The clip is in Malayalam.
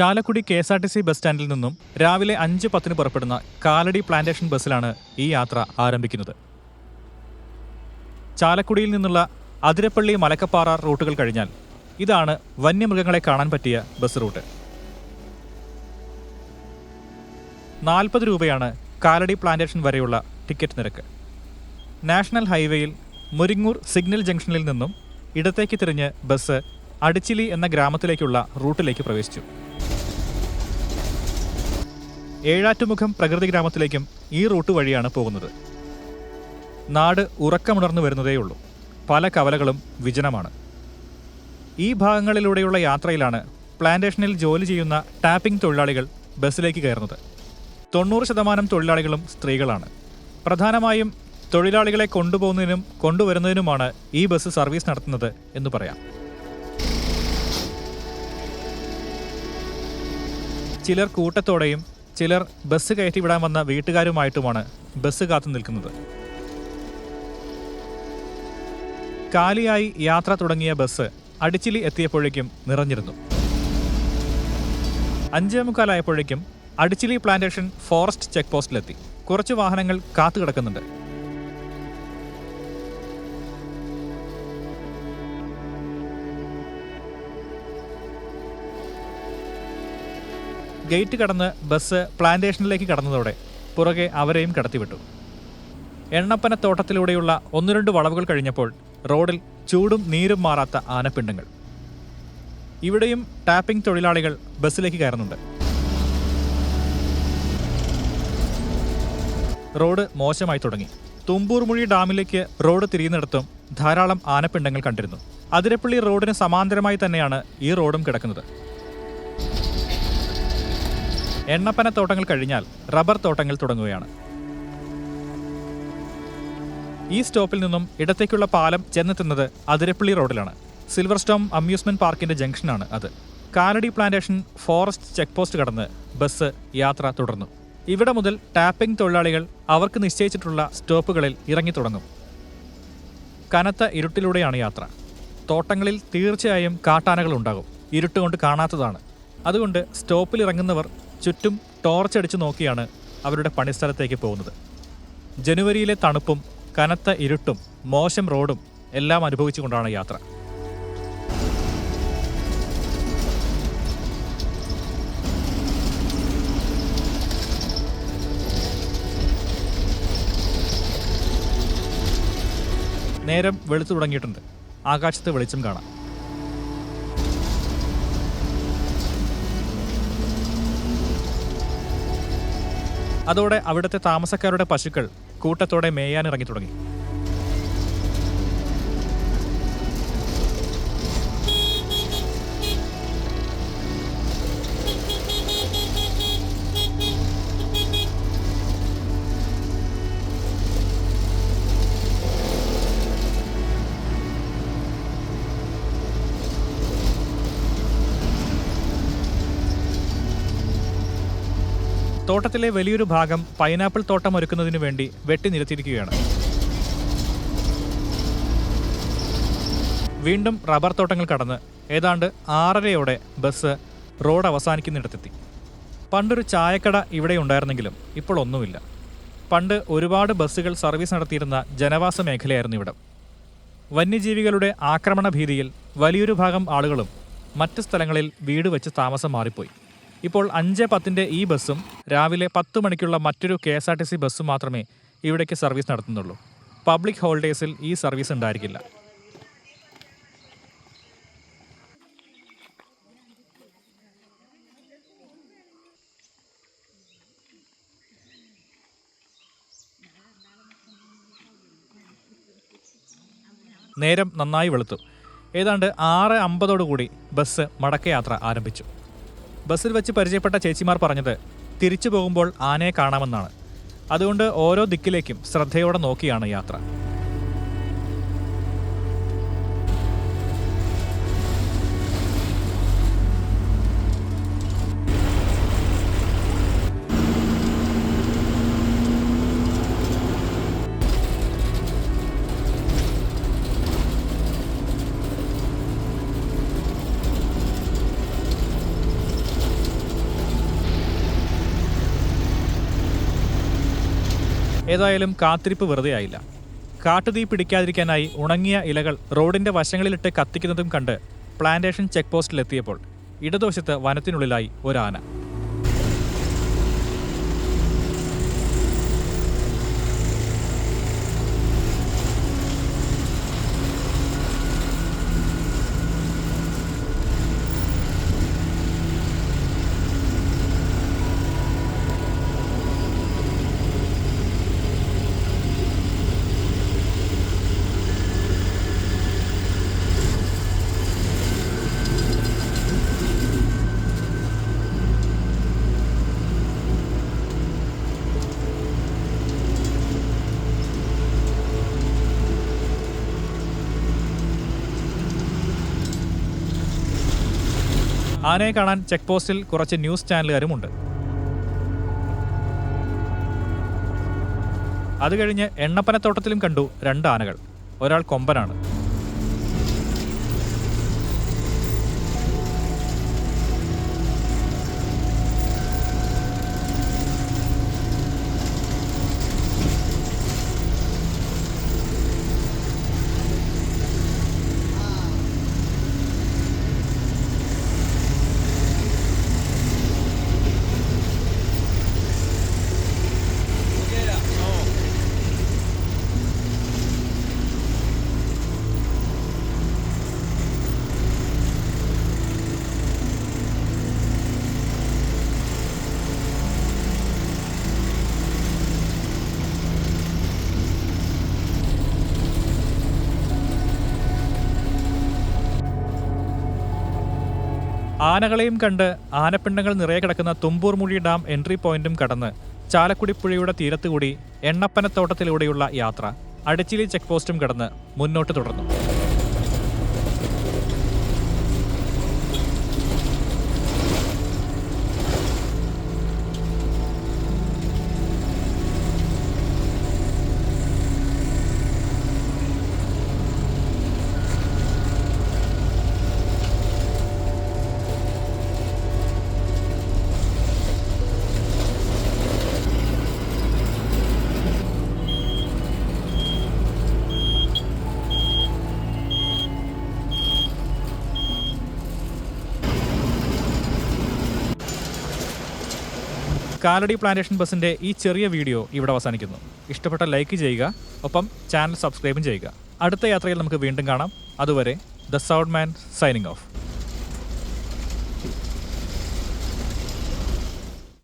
Chalakudy K S R T C bus സ്റ്റാൻഡിൽ നിന്നും രാവിലെ അഞ്ച് പത്തിന് പുറപ്പെടുന്ന കാലടി പ്ലാന്റേഷൻ ബസ്സിലാണ് ഈ യാത്ര ആരംഭിക്കുന്നത്. ചാലക്കുടിയിൽ നിന്നുള്ള അതിരപ്പള്ളി മലക്കപ്പാറ റൂട്ടുകൾ കഴിഞ്ഞാൽ ഇതാണ് വന്യമൃഗങ്ങളെ കാണാൻ പറ്റിയ ബസ് റൂട്ട്. നാൽപ്പത് രൂപയാണ് കാലടി പ്ലാന്റേഷൻ വരെയുള്ള ടിക്കറ്റ് നിരക്ക്. നാഷണൽ ഹൈവേയിൽ മുരിങ്ങൂർ സിഗ്നൽ ജംഗ്ഷനിൽ നിന്നും ഇടത്തേക്ക് തിരിഞ്ഞ് ബസ് അടിച്ചിലി എന്ന ഗ്രാമത്തിലേക്കുള്ള റൂട്ടിലേക്ക് പ്രവേശിച്ചു. ഏഴാറ്റുമുഖം പ്രകൃതി ഗ്രാമത്തിലേക്കും ഈ റൂട്ട് വഴിയാണ് പോകുന്നത്. നാട് ഉറക്കമുണർന്നു വരുന്നതേയുള്ളൂ. പല കവലകളും വിജനമാണ്. ഈ ഭാഗങ്ങളിലൂടെയുള്ള യാത്രയിലാണ് പ്ലാന്റേഷനിൽ ജോലി ചെയ്യുന്ന ടാപ്പിംഗ് തൊഴിലാളികൾ ബസ്സിലേക്ക് കയറുന്നത്. തൊണ്ണൂറ് ശതമാനം തൊഴിലാളികളും സ്ത്രീകളാണ്. പ്രധാനമായും തൊഴിലാളികളെ കൊണ്ടുപോകുന്നതിനും കൊണ്ടുവരുന്നതിനുമാണ് ഈ ബസ് സർവീസ് നടത്തുന്നത് എന്ന് പറയാം. ചിലർ കൂട്ടത്തോടെയും ചിലർ ബസ് കയറ്റി വിടാൻ വന്ന വീട്ടുകാരുമായിട്ടുമാണ് ബസ് കാത്തു നിൽക്കുന്നത്. കാലിയായി യാത്ര തുടങ്ങിയ ബസ് അടിച്ചിലി എത്തിയപ്പോഴേക്കും നിറഞ്ഞിരുന്നു. അഞ്ചേ മുക്കാലായപ്പോഴേക്കും അടിച്ചിലി പ്ലാന്റേഷൻ ഫോറസ്റ്റ് ചെക്ക് പോസ്റ്റിലെത്തി കുറച്ച് വാഹനങ്ങൾ കാത്തു ഗേറ്റ് കടന്ന് ബസ് പ്ലാന്റേഷനിലേക്ക് കടന്നതോടെ പുറകെ അവരെയും കടത്തിവിട്ടു. എണ്ണപ്പനത്തോട്ടത്തിലൂടെയുള്ള ഒന്ന് രണ്ട് വളവുകൾ കഴിഞ്ഞപ്പോൾ റോഡിൽ ചൂടും നീരും മാറാത്ത ആനപ്പിണ്ടങ്ങൾ. ഇവിടെയും ടാപ്പിംഗ് തൊഴിലാളികൾ ബസ്സിലേക്ക് കയറുന്നുണ്ട്. റോഡ് മോശമായി തുടങ്ങി. തുമ്പൂർമുഴി ഡാമിലേക്ക് റോഡ് തിരിയുന്നിടത്തും ധാരാളം ആനപ്പിണ്ടങ്ങൾ കണ്ടിരുന്നു. അതിരപ്പള്ളി റോഡിന് സമാന്തരമായി തന്നെയാണ് ഈ റോഡും കിടക്കുന്നത്. എണ്ണപ്പനത്തോട്ടങ്ങൾ കഴിഞ്ഞാൽ റബ്ബർ തോട്ടങ്ങൾ തുടങ്ങുകയാണ്. ഈ സ്റ്റോപ്പിൽ നിന്നും ഇടത്തേക്കുള്ള പാലം ചെന്നെത്തുന്നത് അതിരപ്പള്ളി റോഡിലാണ്. സിൽവർ സ്റ്റോം അമ്യൂസ്മെന്റ് പാർക്കിന്റെ ജംഗ്ഷനാണ് അത്. Kalady plantation forest check post കടന്ന് ബസ് യാത്ര തുടർന്നു. ഇവിടെ മുതൽ ടാപ്പിംഗ് തൊഴിലാളികൾ അവർക്ക് നിശ്ചയിച്ചിട്ടുള്ള സ്റ്റോപ്പുകളിൽ ഇറങ്ങി തുടങ്ങും. കനത്ത ഇരുട്ടിലൂടെയാണ് യാത്ര. തോട്ടങ്ങളിൽ തീർച്ചയായും കാട്ടാനകൾ ഉണ്ടാകും ഇരുട്ടുകൊണ്ട് കാണാത്തതാണ്. അതുകൊണ്ട് സ്റ്റോപ്പിൽ ഇറങ്ങുന്നവർ ചുറ്റും ടോർച്ച് അടിച്ചു നോക്കിയാണ് അവരുടെ പണിസ്ഥലത്തേക്ക് പോകുന്നത്. ജനുവരിയിലെ തണുപ്പും കനത്ത ഇരുട്ടും മോശം റോഡും എല്ലാം അനുഭവിച്ചുകൊണ്ടാണ് യാത്ര. നേരം വെളുത്തു തുടങ്ങിയിട്ടുണ്ട്. ആകാശത്ത് വെളിച്ചം കാണാം. അതോടെ അവിടുത്തെ താമസക്കാരുടെ പശുക്കൾ കൂട്ടത്തോടെ മേയാൻ ഇറങ്ങി തുടങ്ങി തോട്ടത്തിലെ വലിയൊരു ഭാഗം പൈനാപ്പിൾ തോട്ടം ഒരുക്കുന്നതിനു വേണ്ടി വെട്ടി നിരത്തിയിരിക്കുകയാണ്. വീണ്ടും റബ്ബർ തോട്ടങ്ങൾ കടന്ന് ഏതാണ്ട് ആറരയോടെ ബസ് റോഡ് അവസാനിക്കുന്നിടത്തെത്തി. പണ്ടൊരു ചായക്കട ഇവിടെ ഉണ്ടായിരുന്നെങ്കിലും ഇപ്പോൾ ഒന്നുമില്ല. പണ്ട് ഒരുപാട് ബസ്സുകൾ സർവീസ് നടത്തിയിരുന്ന ജനവാസ മേഖലയായിരുന്നു ഇവിടം. വന്യജീവികളുടെ ആക്രമണ ഭീതിയിൽ വലിയൊരു ഭാഗം ആളുകളും മറ്റ് സ്ഥലങ്ങളിൽ വീട് വെച്ച് താമസം മാറിപ്പോയി. ഇപ്പോൾ അഞ്ച് പത്തിന്റെ ഈ ബസ്സും രാവിലെ പത്ത് മണിക്കുള്ള മറ്റൊരു K S R T C ബസ്സും മാത്രമേ ഇവിടേക്ക് സർവീസ് നടത്തുന്നുള്ളൂ. പബ്ലിക് ഹോളിഡേയ്സിൽ ഈ സർവീസ് ഉണ്ടായിരിക്കില്ല. നേരം നന്നായി വെളുത്തു. ഏതാണ്ട് ആറ് അമ്പതോടുകൂടി ബസ് മടക്കയാത്ര ആരംഭിച്ചു. ബസ്സിൽ വെച്ച് പരിചയപ്പെട്ട ചേച്ചിമാർ പറഞ്ഞത് തിരിച്ചു പോകുമ്പോൾ ആനയെ കാണാമെന്നാണ്. അതുകൊണ്ട് ഓരോ ദിക്കിലേക്കും ശ്രദ്ധയോടെ നോക്കിയാണ് യാത്ര. ഏതായാലും കാത്തിരിപ്പ് വെറുതെ ആയില്ല. കാട്ടുതീ പിടിക്കാതിരിക്കാനായി ഉണങ്ങിയ ഇലകൾ റോഡിന്റെ വശങ്ങളിലിട്ട് കത്തിക്കുന്നതും കണ്ട് പ്ലാന്റേഷൻ ചെക്ക് പോസ്റ്റിലെത്തിയപ്പോൾ ഇടതുവശത്ത് വനത്തിനുള്ളിലായി ഒരാന. ആനയെ കാണാൻ ചെക്ക് പോസ്റ്റിൽ കുറച്ച് ന്യൂസ് ചാനലുകാരുമുണ്ട്. അത് കഴിഞ്ഞ് എണ്ണപ്പനത്തോട്ടത്തിലും കണ്ടു രണ്ട് ആനകൾ. ഒരാൾ കൊമ്പനാണ്. ആനകളെയും കണ്ട് ആനപ്പിണ്ടങ്ങൾ നിറയെ കിടക്കുന്ന തുമ്പൂർമുഴി ഡാം എൻട്രി പോയിന്റും കടന്ന് ചാലക്കുടി പുഴയുടെ തീരത്തുകൂടി എണ്ണപ്പനത്തോട്ടത്തിലൂടെയുള്ള യാത്ര. അടിച്ചിലി ചെക്ക് പോസ്റ്റും കടന്ന് മുന്നോട്ട് തുടർന്നു. കാലടി പ്ലാന്റേഷൻ ബസിന്റെ ഈ ചെറിയ വീഡിയോ ഇവിടെ അവസാനിക്കുന്നു. ഇഷ്ടപ്പെട്ട ലൈക്ക് ചെയ്യുക ഒപ്പം ചാനൽ സബ്സ്ക്രൈബും ചെയ്യുക. അടുത്ത യാത്രയിൽ നമുക്ക് വീണ്ടും കാണാം. അതുവരെ the sound man signing off.